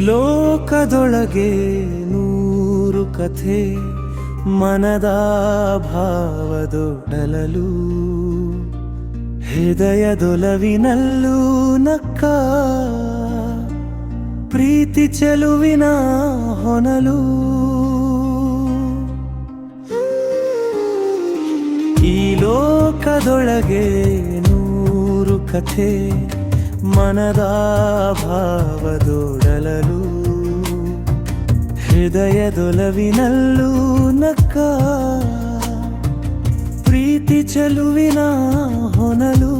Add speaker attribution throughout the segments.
Speaker 1: ಲೋಕದೊಳಗೆ ನೂರು ಕಥೆ ಮನದ ಭಾವದೊಡಲಲು. ಹೃದಯದೊಲವಿನಲ್ಲೂ ನಕ್ಕ ಪ್ರೀತಿ ಚೆಲುವಿನ ಹೊನಲು. ಈ ಲೋಕದೊಳಗೆ ನೂರು ಕಥೆ ಮನದ ಭಾವದೊಡಲಲು ಹೃದಯದೊಲವಿನಲ್ಲೂ ನಕ್ಕ ಪ್ರೀತಿ ಚೆಲುವಿನ ಹೊನಲು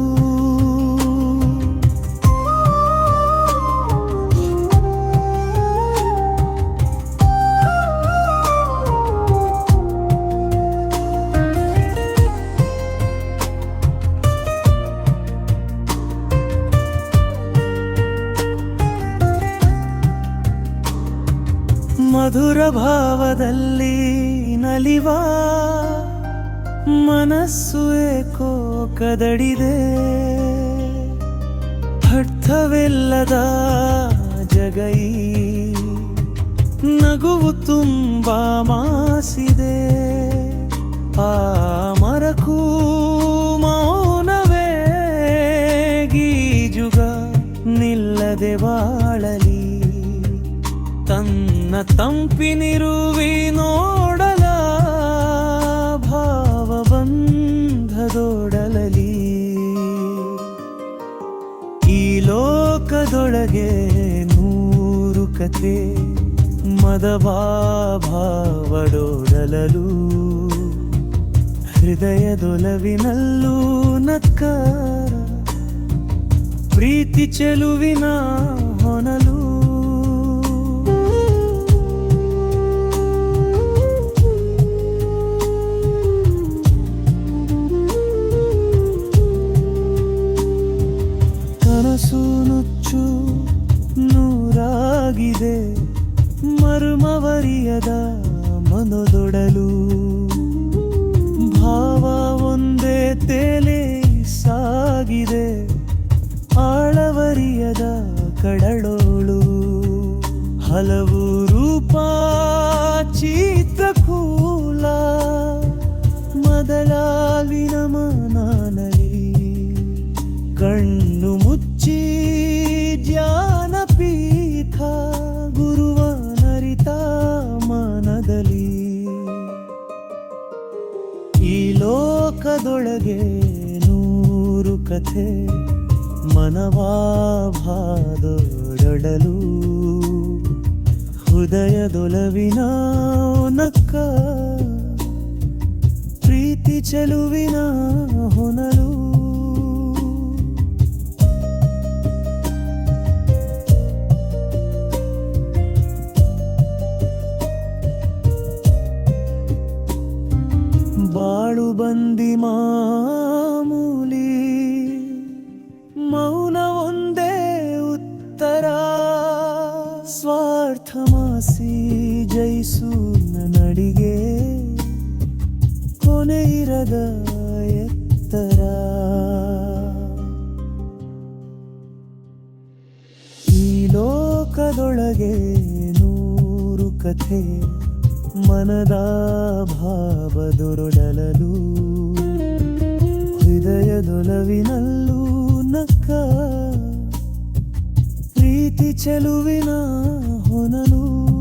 Speaker 1: ಮಧುರ ಭಾವದಲ್ಲಿ ನಲಿವ ಮನಸ್ಸು ಏಕೋ ಕದಡಿದೆ. ಅರ್ಥವಿಲ್ಲದ ಜಗೈ ನಗುವು ತುಂಬ ಮಾಸಿದೆ. ಆ ಮರಕೂ ಮೌನವೇ ಗೀಜುಗ ನಿಲ್ಲದೆ ಬಾಳಲಿ. ತಂಪಿನಿರುವಿ ನೋಡಲ ಭಾವ ಬಂಧದೊಡಲಲಿ ಈ ಲೋಕದೊಳಗೆ ನೂರು ಕಥೆ ಮದಭಾವಡೋಡಲಲು ಹೃದಯದೊಲವಿನಲ್ಲೂ ನಕ್ಕ ಪ್ರೀತಿ ಚೆಲುವಿನ ಹೊನಲು. ಕನಸು ನುಚ್ಚು ನೂರಾಗಿದೆ. ಮರುಮವರಿಯದ ಮನದೊಡಲು ಭಾವ ಒಂದೇ ತೇಲೆ ಸಾಗಿದೆ. ಆಳವರಿಯದ ಕಡಳೋಳು ಹಲವು ರೂಪ ಲೋಕದೊಳಗೆ ನೂರು ಕಥೆ ಮನವಾಭಾದೊಡಲು. ಹೃದಯ ಹೃದಯದೊಲವಿನ ನಕ್ಕ ಪ್ರೀತಿ ಚೆಲುವಿನ ಹೊನಲು. ಬಾಳು ಬಂದಿ ಮಾಮೂಲಿ, ಮೌನ ಒಂದೇ ಉತ್ತರ. ಸ್ವಾರ್ಥ ಮಾಸಿ ಜಯಿಸು ನಡಿಗೆ, ಕೊನೆ ಇರದ ಎತ್ತರ. ಈ ಲೋಕದೊಳಗೆ ನೂರು ಕಥೆ ಮನದ ಭಾವದೊರಡಲಲು ಹೃದಯದೊಲವಿನಲ್ಲೂ ನಕ್ಕ. ಪ್ರೀತಿ ಚೆಲುವಿನ ಹೊನಲು.